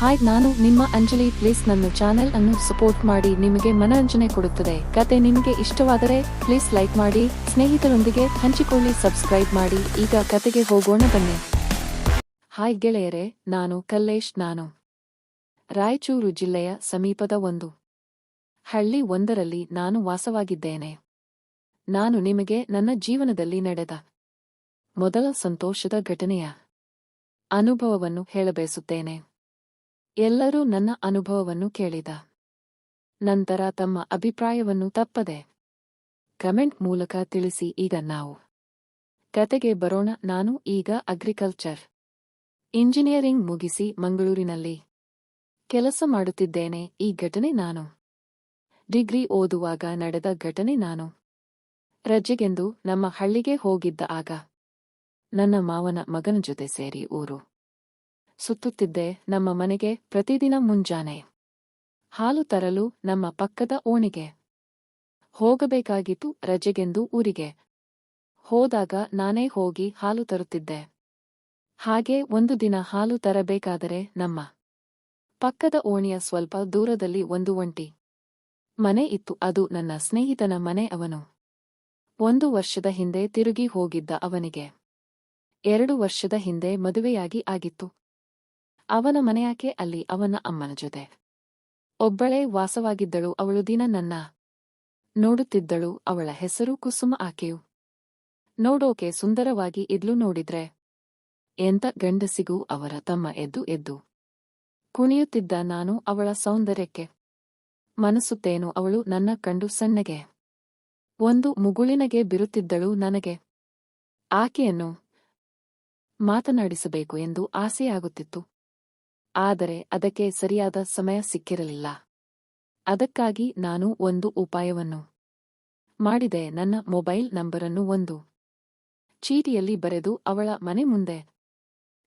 Hi ನಾನು ನಿಮ್ಮ Anjali. Please ನನ್ನ ಚಾನೆಲ್ ಅನ್ನು ಸಪೋರ್ಟ್ ಮಾಡಿ. ನಿಮಗೆ ಮನರಂಜನೆ ಕೊಡುತ್ತದೆ. ಕತೆ ನಿಮಗೆ ಇಷ್ಟವಾದರೆ ಪ್ಲೀಸ್ ಲೈಕ್ ಮಾಡಿ. ಸ್ನೇಹಿತರೊಂದಿಗೆ ಹಂಚಿಕೊಳ್ಳಿ ಸಬ್ಸ್ಕ್ರೈಬ್ ಮಾಡಿ. ಈಗ ಕತೆಗೆ ಹೋಗೋಣ, ಬನ್ನಿ. ಹಾಯ್ ಗೆಳೆಯರೆ. ನಾನು ಕಲ್ಲೇಶ್, ನಾನು ರಾಯಚೂರು ಜಿಲ್ಲೆಯ ಸಮೀಪದ ಒಂದು ಹಳ್ಳಿ ಒಂದರಲ್ಲಿ ನಾನು ವಾಸವಾಗಿದ್ದೇನೆ. ನಾನು ನಿಮಗೆ ನನ್ನ ಜೀವನದಲ್ಲಿ ನಡೆದ ಮೊದಲ ಸಂತೋಷದ ಘಟನೆಯ ಅನುಭವವನ್ನು ಹೇಳಬಯಸುತ್ತೇನೆ. ಎಲ್ಲರೂ ನನ್ನ ಅನುಭವವನ್ನು ಕೇಳಿದ. ನಂತರ ತಮ್ಮ ಅಭಿಪ್ರಾಯವನ್ನು ತಪ್ಪದೆ ಕಮೆಂಟ್ ಮೂಲಕ ತಿಳಿಸಿ ಈಗ ನಾವು. ಕತೆಗೆ ಬರೋಣ, ನಾನು ಈಗ ಅಗ್ರಿಕಲ್ಚರ್ ಇಂಜಿನಿಯರಿಂಗ್ ಮುಗಿಸಿ ಮಂಗಳೂರಿನಲ್ಲಿ ಕೆಲಸ ಮಾಡುತ್ತಿದ್ದೇನೆ, ಈ ಘಟನೆ ನಾನು. ಡಿಗ್ರಿ ಓದುವಾಗ ನಡೆದ ಘಟನೆ ನಾನು. ರಜೆಗೆಂದು ನಮ್ಮ ಹಳ್ಳಿಗೆ ಹೋಗಿದ್ದ ಆಗ. ನನ್ನ ಮಾವನ ಮಗನ ಜೊತೆ ಸೇರಿ ಊರು. ಸುತ್ತುತ್ತಿದ್ದೆ ನಮ್ಮ ಮನೆಗೆ ಪ್ರತಿದಿನ ಮುಂಜಾನೆ. ಹಾಲು ತರಲು ನಮ್ಮ ಪಕ್ಕದ ಓಣಿಗೆ. ಹೋಗಬೇಕಾಗಿತ್ತು ರಜೆಗೆಂದು ಊರಿಗೆ. ಹೋದಾಗ ನಾನೇ ಹೋಗಿ ಹಾಲು ತರುತ್ತಿದ್ದೆ. ಹಾಗೆ ಒಂದು ದಿನ ಹಾಲು ತರಬೇಕಾದರೆ ನಮ್ಮ ಪಕ್ಕದ ಓಣಿಯ ಸ್ವಲ್ಪ ದೂರದಲ್ಲಿ ಒಂದು ಒಂಟಿ. ಮನೆ ಇತ್ತು, ಅದು ನನ್ನ ಸ್ನೇಹಿತನ ಮನೆ ಅವನು. ಒಂದು ವರ್ಷದ ಹಿಂದೆ ತಿರುಗಿ ಹೋಗಿದ್ದ ಅವನಿಗೆ. ಎರಡು ವರ್ಷದ ಹಿಂದೆ ಮದುವೆಯಾಗಿ ಆಗಿತ್ತು. ಅವನ ಮನೆಯಾಕೆ ಅಲ್ಲಿ ಅವನ ಅಮ್ಮನ ಜೊತೆ? ಒಬ್ಬಳೇ ವಾಸವಾಗಿದ್ದಳು, ಅವಳು ದಿನ ನನ್ನ ನೋಡುತ್ತಿದ್ದಳು, ಅವಳ ಹೆಸರು ಕುಸುಮ ಆಕೆಯು. ನೋಡೋಕೆ ಸುಂದರವಾಗಿ ಇದ್ಲು ನೋಡಿದ್ರೆ, ಎಂತ ಗಂಡಸಿಗೂ ಅವರ ತಮ್ಮ ಎದ್ದು ಎದ್ದು. ಕುಣಿಯುತ್ತಿದ್ದ ನಾನು ಅವಳ ಸೌಂದರ್ಯಕ್ಕೆ ಮನಸುತ್ತೇನು ಅವಳು ನನ್ನ ಕಂಡು ಸಣ್ಣಗೆ. ಒಂದು ಮುಗುಳಿನಗೆ ಬಿರುತ್ತಿದ್ದಳು ನನಗೆ. ಆಕೆಯನ್ನು ಮಾತನಾಡಿಸಬೇಕು ಎಂದು ಆಸೆಯಾಗುತ್ತಿತ್ತು. ಆದರೆ ಅದಕ್ಕೆ ಸರಿಯಾದ ಸಮಯ ಸಿಕ್ಕಿರಲಿಲ್ಲ. ಅದಕ್ಕಾಗಿ ನಾನು ಒಂದು ಉಪಾಯವನ್ನು ಮಾಡಿದೆ. ನನ್ನ ಮೊಬೈಲ್ ನಂಬರನ್ನು ಒಂದು ಚೀಟಿಯಲ್ಲಿ ಬರೆದು ಅವಳ ಮನೆ ಮುಂದೆ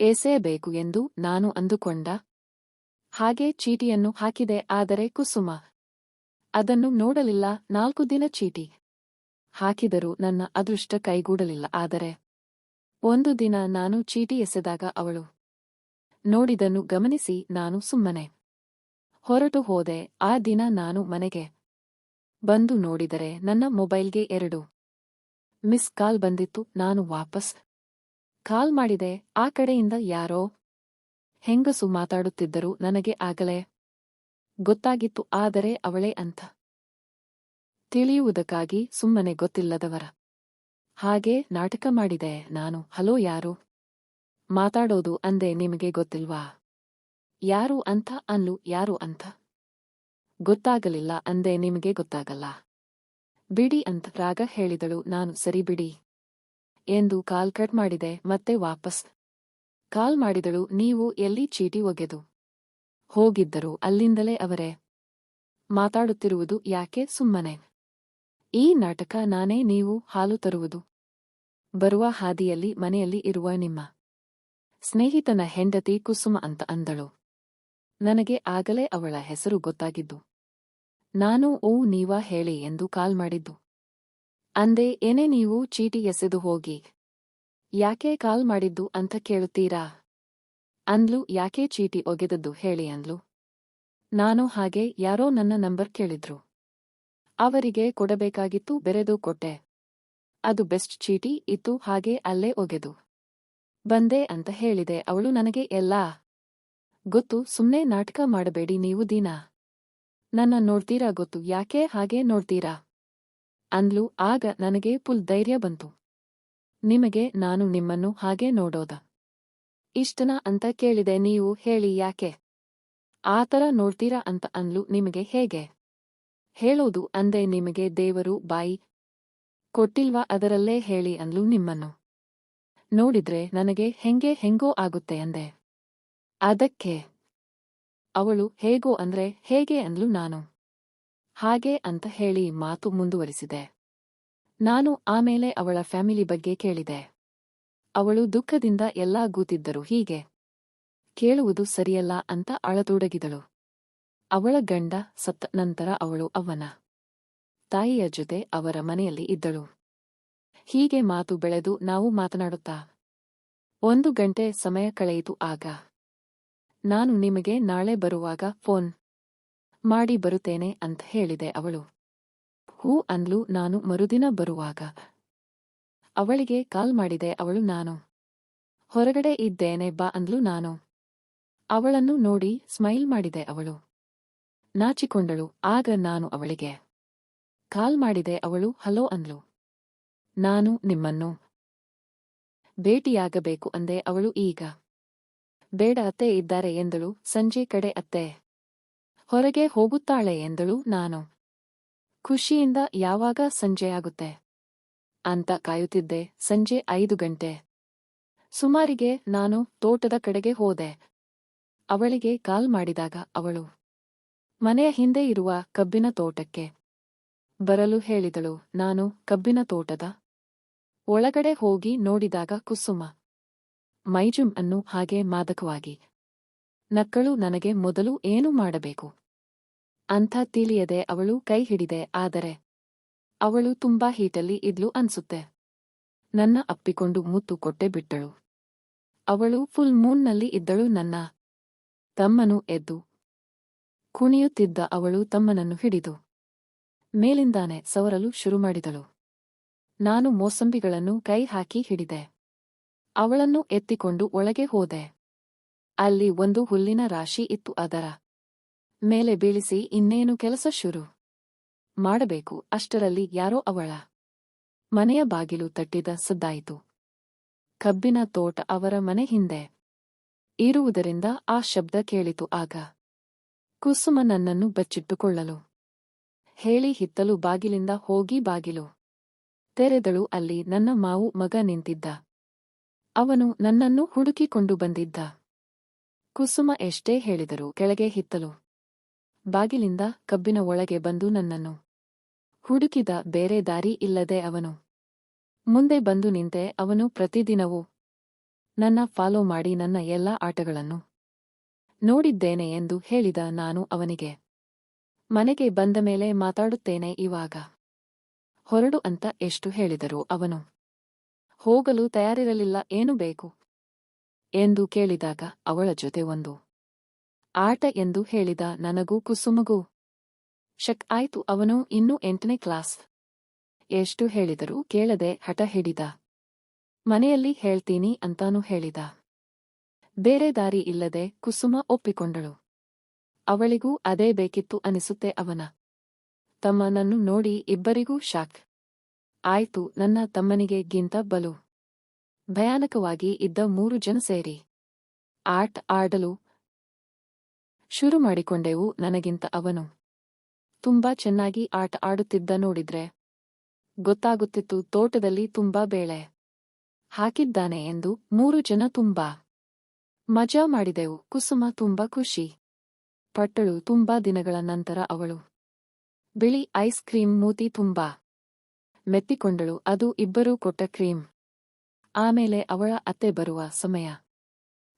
ಎಸೆಯಬೇಕು ಎಂದು ನಾನು ಅಂದುಕೊಂಡ. ಹಾಗೆ ಚೀಟಿಯನ್ನು ಹಾಕಿದೆ. ಆದರೆ ಕುಸುಮ, ಅದನ್ನು ನೋಡಲಿಲ್ಲ. ನಾಲ್ಕು ದಿನ ಚೀಟಿ ಹಾಕಿದರೂ ನನ್ನ ಅದೃಷ್ಟ ಕೈಗೂಡಲಿಲ್ಲ. ಆದರೆ ಒಂದು ದಿನ ನಾನು ಚೀಟಿ ಎಸೆದಾಗ ಅವಳು ನೋಡಿದನ್ನು ಗಮನಿಸಿ ನಾನು ಸುಮ್ಮನೆ. ಹೊರಟು ಹೋದೆ, ಆ ದಿನ ನಾನು ಮನೆಗೆ. ಬಂದು ನೋಡಿದರೆ ನನ್ನ ಮೊಬೈಲ್ಗೆ ಎರಡು. ಮಿಸ್ ಕಾಲ್ ಬಂದಿತ್ತು, ನಾನು ವಾಪಸ್. ಕಾಲ್ ಮಾಡಿದೆ, ಆ ಕಡೆಯಿಂದ ಯಾರೋ? ಹೆಂಗಸು ಮಾತಾಡುತ್ತಿದ್ದರು ನನಗೆ ಆಗಲೇ. ಗೊತ್ತಾಗಿತ್ತು, ಆದರೆ ಅವಳೇ ಅಂತ. ತಿಳಿಯುವುದಕ್ಕಾಗಿ ಸುಮ್ಮನೆ ಗೊತ್ತಿಲ್ಲದವರ. ಹಾಗೆ ನಾಟಕ ಮಾಡಿದೆ, ನಾನು, ಹಲೋ ಯಾರು? ಮಾತಾಡೋದು ಅಂದೆ ನಿಮಗೆ ಗೊತ್ತಿಲ್ವಾ? ಯಾರು ಅಂತ ಅನ್ಲು, ಯಾರು ಅಂತ ಗೊತ್ತಾಗಲಿಲ್ಲ ಅಂದೆ ನಿಮಗೆ ಗೊತ್ತಾಗಲ್ಲ. ಬಿಡಿ ಅಂತ ರಾಗ ಹೇಳಿದಳು, ನಾನು ಸರಿ ಬಿಡಿ. ಎಂದು ಕಾಲ್ ಕಟ್ ಮಾಡಿದೆ, ಮತ್ತೆ ವಾಪಸ್. ಕಾಲ್ ಮಾಡಿದಳು, ನೀವು ಎಲ್ಲಿ ಚೀಟಿ ಒಗೆದು? ಹೋಗಿದ್ದರು ಅಲ್ಲಿಂದಲೇ ಅವರೇ. ಮಾತಾಡುತ್ತಿರುವುದು ಯಾಕೆ ಸುಮ್ಮನೆ? ಈ ನಾಟಕ ನಾನೇ ನೀವು ಹಾಲು ತರುವುದು? ಬರುವ ಹಾದಿಯಲ್ಲಿ ಮನೆಯಲ್ಲಿ ಇರುವ ನಿಮ್ಮ ಸ್ನೇಹಿತನ ಹೆಂಡತಿ ಕುಸುಮ ಅಂತ ಅಂದಳು. ನನಗೆ ಆಗಲೇ ಅವಳ ಹೆಸರು ಗೊತ್ತಾಗಿದ್ದು. ನಾನು, ಓ, ನೀವಾ ಹೇಳಿ ಎಂದು ಕಾಲ್ ಮಾಡಿದ್ದು. ಅಂದೆ, ಏನೇ ನೀವು ಚೀಟಿ ಎಸೆದು ಹೋಗಿ. ಯಾಕೆ ಕಾಲ್ ಮಾಡಿದ್ದು ಅಂತ ಕೇಳುತ್ತೀರಾ? ಅಂದ್ಲು, ಯಾಕೆ ಚೀಟಿ ಒಗೆದದ್ದು ಹೇಳಿ ಅಂದ್ಲು. ನಾನು ಹಾಗೆ ಯಾರೋ ನನ್ನ ನಂಬರ್ ಕೇಳಿದ್ರು. ಅವರಿಗೆ ಕೊಡಬೇಕಾಗಿತ್ತು, ಬೆರೆದು ಕೊಟ್ಟೆ. ಅದು ಬೆಸ್ಟ್ ಚೀಟಿ, ಇತ್ತು ಹಾಗೆ ಅಲ್ಲೇ ಒಗೆದು. ಬಂದೆ ಅಂತ ಹೇಳಿದೆ, ಅವಳು ನನಗೆ, ಎಲ್ಲಾ. ಗೊತ್ತು, ಸುಮ್ನೆ ನಾಟಕ ಮಾಡಬೇಡಿ, ನೀವು ದಿನ. ನನ್ನ ನೋಡ್ತೀರಾ ಗೊತ್ತು, ಯಾಕೆ ಹಾಗೆ ನೋಡ್ತೀರಾ? ಅಂದ್ಲು, ಆಗ ನನಗೆ ಫುಲ್ ಧೈರ್ಯ ಬಂತು. ನಿಮಗೆ, ನಾನು ನಿಮ್ಮನ್ನು ಹಾಗೆ ನೋಡೋದ? ಇಷ್ಟನ ಅಂತ ಕೇಳಿದೆ, ನೀವು ಹೇಳಿ ಯಾಕೆ? ಆತರ ನೋಡ್ತೀರಾ ಅಂತ ಅಂದ್ಲು, ನಿಮಗೆ ಹೇಗೆ? ಹೇಳೋದು, ಅಂದೆ, ನಿಮಗೆ ದೇವರು ಬಾಯಿ ಕೊಟ್ಟಿಲ್ವಾ ಅದರಲ್ಲೇ ಹೇಳಿ, ಅಂದ್ಲು ನಿಮ್ಮನ್ನು. ನೋಡಿದ್ರೆ ನನಗೆ ಹೆಂಗೆ ಹೆಂಗೋ ಆಗುತ್ತೆ ಅಂದೆ. ಅದಕ್ಕೆ ಅವಳು, ಹೇಗೋ ಅಂದ್ರೆ, ಹೇಗೆ ಅಂದ್ಲು ನಾನು. ಹಾಗೆ ಅಂತ ಹೇಳಿ ಮಾತು ಮುಂದುವರಿಸಿದೆ. ನಾನು ಆಮೇಲೆ ಅವಳ ಫ್ಯಾಮಿಲಿ ಬಗ್ಗೆ ಕೇಳಿದೆ. ಅವಳು ದುಃಖದಿಂದ ಎಲ್ಲಾ ಗೂತಿದ್ದರು, ಹೀಗೆ. ಕೇಳುವುದು ಸರಿಯಲ್ಲ ಅಂತ ಅಳತೊಡಗಿದಳು. ಅವಳ ಗಂಡ ಸತ್ತ ನಂತರ ಅವಳು ಅವನ ತಾಯಿಯ ಜೊತೆ ಅವರ ಮನೆಯಲ್ಲಿ ಇದ್ದಳು. ಹೀಗೆ ಮಾತು ಬೆಳೆದು ನಾವು ಮಾತನಾಡುತ್ತಾ. ಒಂದು ಗಂಟೆ ಸಮಯ ಕಳೆಯಿತು ಆಗ. ನಾನು ನಿಮಗೆ ನಾಳೆ ಬರುವಾಗ ಫೋನ್ ಮಾಡಿ ಬರುತ್ತೇನೆ ಅಂತ ಹೇಳಿದೆ ಅವಳು. ಹೂ ಅಂದ್ಲು ನಾನು ಮರುದಿನ ಬರುವಾಗ. ಅವಳಿಗೆ ಕಾಲ್ ಮಾಡಿದೆ ಅವಳು ನಾನು. ಹೊರಗಡೆ ಇದ್ದೇನೆ ಬಾ ಅಂದ್ಲು ನಾನು. ಅವಳನ್ನು ನೋಡಿ ಸ್ಮೈಲ್ ಮಾಡಿದೆ ಅವಳು. ನಾಚಿಕೊಂಡಳು ಆಗ ನಾನು ಅವಳಿಗೆ ಕಾಲ್ ಮಾಡಿದೆ ಅವಳು ಹಲೋ ಅಂದ್ಲು. ನಾನು ನಿಮ್ಮನ್ನು. ಭೇಟಿಯಾಗಬೇಕು ಅಂದೆ ಅವಳು ಈಗ. ಬೇಡ ಅತ್ತೆ ಇದ್ದಾರೆ ಎಂದಳು ಸಂಜೆ ಕಡೆ ಅತ್ತೆ. ಹೊರಗೆ ಹೋಗುತ್ತಾಳೆ ಎಂದಳು ನಾನು. ಖುಷಿಯಿಂದ ಯಾವಾಗ ಸಂಜೆಯಾಗುತ್ತೆ ಅಂತ ಕಾಯುತ್ತಿದ್ದೆ ಸಂಜೆ ಐದು ಗಂಟೆ. ಸುಮಾರಿಗೆ ನಾನು ತೋಟದ ಕಡೆಗೆ ಹೋದೆ. ಅವಳಿಗೆ ಕಾಲ್ ಮಾಡಿದಾಗ ಅವಳು. ಮನೆಯ ಹಿಂದೆ ಇರುವ ಕಬ್ಬಿನ ತೋಟಕ್ಕೆ. ಬರಲು ಹೇಳಿದಳು, ನಾನು ಕಬ್ಬಿನ ತೋಟದ ಒಳಗಡೆ ಹೋಗಿ ನೋಡಿದಾಗ ಕುಸುಮ, ಮೈಜುಮ್ ಅನ್ನು ಹಾಗೆ ಮಾದಕವಾಗಿ, ನಕ್ಕಳು ನನಗೆ ಮೊದಲು ಏನು ಮಾಡಬೇಕು? ಅಂಥ ತಿಳಿಯದೆ ಅವಳು ಕೈ ಹಿಡಿದೆ, ಆದರೆ ಅವಳು ತುಂಬಾ ಹೀಟಲ್ಲಿ ಇದ್ಲು ಅನ್ಸುತ್ತೆ. ನನ್ನ ಅಪ್ಪಿಕೊಂಡು ಮುತ್ತು ಕೊಟ್ಟೆ ಬಿಟ್ಟಳು. ಅವಳು ಫುಲ್ ಮೂನ್ನಲ್ಲಿ ಇದ್ದಳು, ನನ್ನ ತಮ್ಮನು ಎದ್ದು ಕುಣಿಯುತ್ತಿದ್ದ ಅವಳು ತಮ್ಮನನ್ನು ಹಿಡಿದು ಮೇಲಿಂದಾನೆ ಸವರಲು ಶುರು ಮಾಡಿದಳು ನಾನು ಮೋಸಂಬಿಗಳನ್ನು ಕೈ ಹಾಕಿ ಹಿಡಿದೆ. ಅವಳನ್ನು ಎತ್ತಿಕೊಂಡು ಒಳಗೆ ಹೋದೆ. ಅಲ್ಲಿ ಒಂದು ಹುಲ್ಲಿನ ರಾಶಿ ಇತ್ತು ಅದರ ಮೇಲೆ ಬೀಳಿಸಿ ಇನ್ನೇನು ಕೆಲಸ ಶುರು ಮಾಡಬೇಕು ಅಷ್ಟರಲ್ಲಿ ಯಾರೋ ಅವಳ ಮನೆಯ ಬಾಗಿಲು ತಟ್ಟಿದ ಸದ್ದಾಯಿತು. ಕಬ್ಬಿನ ತೋಟ ಅವರ ಮನೆ ಹಿಂದೆ ಇರುವುದರಿಂದ ಆ ಶಬ್ದ ಕೇಳಿತು ಆಗ ಕುಸುಮ ನನ್ನನ್ನು ಬಚ್ಚಿಟ್ಟುಕೊಳ್ಳಲು. ಹೇಳಿ ಹಿತ್ತಲು ಬಾಗಿಲಿಂದ ಹೋಗಿ ಬಾಗಿಲು ತೆರೆದಳು ಅಲ್ಲಿ ನನ್ನ ಮಾವು ಮಗ ನಿಂತಿದ್ದ. ಅವನು ನನ್ನನ್ನು ಹುಡುಕಿಕೊಂಡು ಬಂದಿದ್ದ. ಕುಸುಮ ಎಷ್ಟೇ ಹೇಳಿದರು ಕೆಳಗೆ ಹಿತ್ತಲು. ಬಾಗಿಲಿಂದ ಕಬ್ಬಿನ ಒಳಗೆ ಬಂದು ನನ್ನನ್ನು. ಹುಡುಕಿದ ಬೇರೆ ದಾರಿ ಇಲ್ಲದೆ ಅವನು. ಮುಂದೆ ಬಂದು ನಿಂತೆ ಅವನು ಪ್ರತಿದಿನವೂ. ನನ್ನ ಫಾಲೋ ಮಾಡಿ ನನ್ನ ಎಲ್ಲ ಆಟಗಳನ್ನು. ನೋಡಿದ್ದೇನೆ ಎಂದು ಹೇಳಿದ ನಾನು ಅವನಿಗೆ. ಮನೆಗೆ ಬಂದ ಮೇಲೆ ಮಾತಾಡುತ್ತೇನೆ ಇವಾಗ. ಹೊರಡು ಅಂತ ಎಷ್ಟು ಹೇಳಿದರು ಅವನು. ಹೋಗಲು ತಯಾರಿರಲಿಲ್ಲ, ಏನು ಬೇಕು? ಎಂದು ಕೇಳಿದಾಗ ಅವಳ ಜೊತೆ ಒಂದು. ಆಟ ಎಂದು ಹೇಳಿದ ನನಗೂ ಕುಸುಮಗೂ. ಶಕ್, ಆಯ್ತು, ಅವನು ಇನ್ನೂ ಎಂಟನೇ ಕ್ಲಾಸ್. ಎಷ್ಟು ಹೇಳಿದರೂ ಕೇಳದೆ ಹಠ ಹಿಡಿದ. ಮನೆಯಲ್ಲಿ ಹೇಳ್ತೀನಿ ಅಂತಾನೂ ಹೇಳಿದ. ಬೇರೆ ದಾರಿ ಇಲ್ಲದೆ ಕುಸುಮ ಒಪ್ಪಿಕೊಂಡಳು. ಅವಳಿಗೂ ಅದೇ ಬೇಕಿತ್ತು ಅನಿಸುತ್ತೆ ಅವನ. ತಮ್ಮನನ್ನು ನೋಡಿ ಇಬ್ಬರಿಗೂ ಶಾಕ್. ಆಯ್ತು, ನನ್ನ ತಮ್ಮನಿಗೆ ಗಿಂತ ಬಲು. ಭಯಾನಕವಾಗಿ ಇದ್ದ ಮೂರು ಜನ ಸೇರಿ. ಆಟ ಆಡಲು ಶುರು ಮಾಡಿಕೊಂಡೆವು ನನಗಿಂತ ಅವನು. ತುಂಬಾ ಚೆನ್ನಾಗಿ ಆಟ ಆಡುತ್ತಿದ್ದ ನೋಡಿದ್ರೆ. ಗೊತ್ತಾಗುತ್ತಿತ್ತು ತೋಟದಲ್ಲಿ ತುಂಬಾ ಬೇಳೆ ಹಾಕಿದ್ದಾನೆ ಎಂದು ಮೂರು ಜನ ತುಂಬಾ ಮಜಾ ಮಾಡಿದೆವು. ಕುಸುಮ ತುಂಬಾ ಖುಷಿ. ಪಟ್ಟಳು ತುಂಬಾ ದಿನಗಳ ನಂತರ ಅವಳು. ಬಿಳಿ ಐಸ್ ಕ್ರೀಮ್ ಮೂತಿ ತುಂಬಾ ಮೆತ್ತಿಕೊಂಡಳು, ಅದು ಇಬ್ಬರೂ ಕೊಟ್ಟ ಕ್ರೀಮ್. ಆಮೇಲೆ ಅವಳ ಅತ್ತೆ ಬರುವ ಸಮಯ.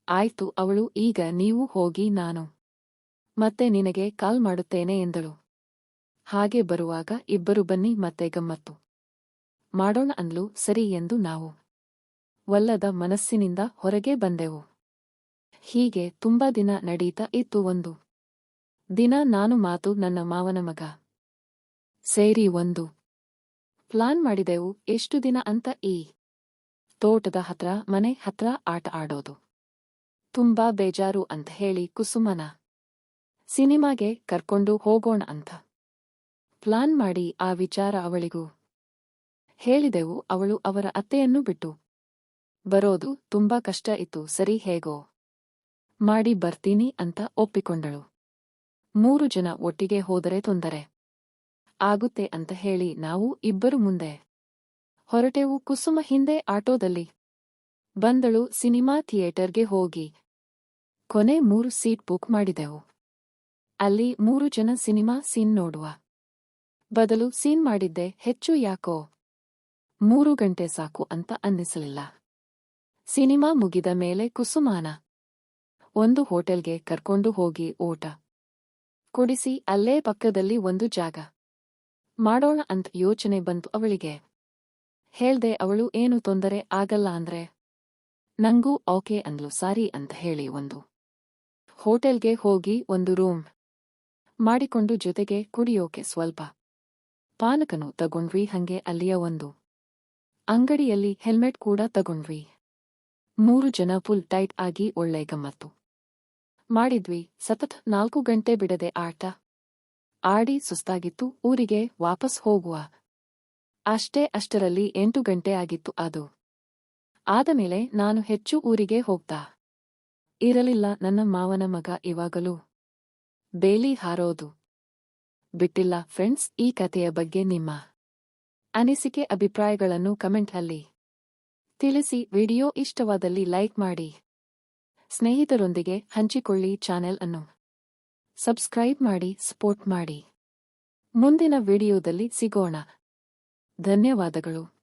ಆಯ್ತು, ಅವಳು, ಈಗ ನೀವು ಹೋಗಿ ನಾನು ಮತ್ತೆ ನಿನಗೆ ಕಾಲ್ ಮಾಡುತ್ತೇನೆ ಎಂದಳು. ಹಾಗೆ ಬರುವಾಗ ಇಬ್ಬರು ಬನ್ನಿ, ಮತ್ತೆ ಗಮ್ಮತ್ತು. ಮಾಡೋಣ ಅಂದ್ಲು, ಸರಿ ಎಂದು ನಾವು. ವಲ್ಲದ ಮನಸ್ಸಿನಿಂದ ಹೊರಗೆ ಬಂದೆವು. ಹೀಗೆ ತುಂಬಾ ದಿನ ನಡೀತಾ ಇತ್ತು ಒಂದು. ದಿನ ನಾನು ಮಾತು, ನನ್ನ ಮಾವನ ಮಗ. ಸೇರಿ ಒಂದು. ಪ್ಲಾನ್ ಮಾಡಿದೆವು ಎಷ್ಟು ದಿನ ಅಂತ ಈ. ತೋಟದ ಹತ್ರ, ಮನೆ ಹತ್ರ ಆಟ ಆಡೋದು. ತುಂಬಾ ಬೇಜಾರು ಅಂತ ಹೇಳಿ ಕುಸುಮನ. ಸಿನಿಮಾಗೆ ಕರ್ಕೊಂಡು ಹೋಗೋಣ ಅಂತ. ಪ್ಲಾನ್ ಮಾಡಿ ಆ ವಿಚಾರ ಅವಳಿಗೂ. ಹೇಳಿದೆವು ಅವಳು ಅವರ ಅತ್ತೆಯನ್ನು ಬಿಟ್ಟು. ಬರೋದು ತುಂಬಾ ಕಷ್ಟ ಇತ್ತು, ಸರಿ ಹೇಗೋ. ಮಾಡಿ ಬರ್ತೀನಿ ಅಂತ ಒಪ್ಪಿಕೊಂಡಳು. ಮೂರು ಜನ ಒಟ್ಟಿಗೆ ಹೋದರೆ ತೊಂದರೆ. ಆಗುತ್ತೆ ಅಂತ ಹೇಳಿ ನಾವು ಇಬ್ಬರು ಮುಂದೆ. ಹೊರಟೆವು ಕುಸುಮ ಹಿಂದೆ ಆಟೋದಲ್ಲಿ. ಬಂದಳು ಸಿನಿಮಾ ಥಿಯೇಟರ್ಗೆ ಹೋಗಿ. ಕೊನೆ ಮೂರು ಸೀಟ್ ಬುಕ್ ಮಾಡಿದೆವು. ಅಲ್ಲಿ ಮೂರು ಜನ ಸಿನಿಮಾ ಸೀನ್ ನೋಡುವ. ಬದಲು ಸೀನ್ ಮಾಡಿದ್ದೆ ಹೆಚ್ಚು ಯಾಕೋ? ಮೂರು ಗಂಟೆ ಸಾಕು ಅಂತ ಅನ್ನಿಸಲಿಲ್ಲ. ಸಿನಿಮಾ ಮುಗಿದ ಮೇಲೆ ಕುಸುಮಾನ. ಒಂದು ಹೋಟೆಲ್ಗೆ ಕರ್ಕೊಂಡು ಹೋಗಿ ಊಟ ಕುಡಿಸಿ ಅಲ್ಲೇ ಪಕ್ಕದಲ್ಲಿ ಒಂದು ಜಾಗ. ಮಾಡೋಣ ಅಂತ ಯೋಚನೆ ಬಂತು ಅವಳಿಗೆ. ಹೇಳ್ದೆ, ಅವಳು ಏನು ತೊಂದರೆ ಆಗಲ್ಲ ಅಂದ್ರೆ? ನಂಗೂ ಓಕೆ ಅಂದ್ಲು, ಸಾರಿ ಅಂತ ಹೇಳಿ ಒಂದು. ಹೋಟೆಲ್ಗೆ ಹೋಗಿ ಒಂದು ರೂಮ್ ಮಾಡಿಕೊಂಡು ಜೊತೆಗೆ ಕುಡಿಯೋಕೆ ಸ್ವಲ್ಪ ಪಾನಕನು ತಗೊಂಡ್ವಿ, ಹಂಗೆ ಅಲ್ಲಿಯ ಒಂದು ಅಂಗಡಿಯಲ್ಲಿ ಹೆಲ್ಮೆಟ್ ಕೂಡ ತಗೊಂಡ್ವಿ. ಮೂರು ಜನ ಫುಲ್ ಟೈಟ್ ಆಗಿ ಒಳ್ಳೆ ಗಮ್ಮತ್ತು ಮಾಡಿದ್ವಿ. ಸತತ್ ನಾಲ್ಕು ಗಂಟೆ ಬಿಡದೆ ಆಟ ಆಡಿ ಸುಸ್ತಾಗಿತ್ತು, ಊರಿಗೆ ವಾಪಸ್ ಹೋಗುವ. ಅಷ್ಟೇ ಅಷ್ಟರಲ್ಲಿ ಎಂಟು ಗಂಟೆ ಆಗಿತ್ತು ಅದು. ಆದಮೇಲೆ ನಾನು ಹೆಚ್ಚು ಊರಿಗೆ ಹೋಗ್ತಾ. ಇರಲಿಲ್ಲ ನನ್ನ ಮಾವನ ಮಗ ಇವಾಗಲೂ. ಬೇಲಿ ಹಾರೋದು. ಬಿಟ್ಟಿಲ್ಲ ಫ್ರೆಂಡ್ಸ್, ಈ ಕಥೆಯ ಬಗ್ಗೆ ನಿಮ್ಮ ಅನಿಸಿಕೆ, ಅಭಿಪ್ರಾಯಗಳನ್ನು ಕಮೆಂಟ್ ಅಲ್ಲಿ. ತಿಳಿಸಿ, ವಿಡಿಯೋ ಇಷ್ಟವಾದಲ್ಲಿ ಲೈಕ್ ಮಾಡಿ. ಸ್ನೇಹಿತರೊಂದಿಗೆ ಹಂಚಿಕೊಳ್ಳಿ ಚಾನೆಲ್ ಅನ್ನು. ಸಬ್ಸ್ಕ್ರೈಬ್ ಮಾಡಿ ಸಪೋರ್ಟ್ ಮಾಡಿ. ಮುಂದಿನ ವಿಡಿಯೋದಲ್ಲಿ ಸಿಗೋಣ. ಧನ್ಯವಾದಗಳು.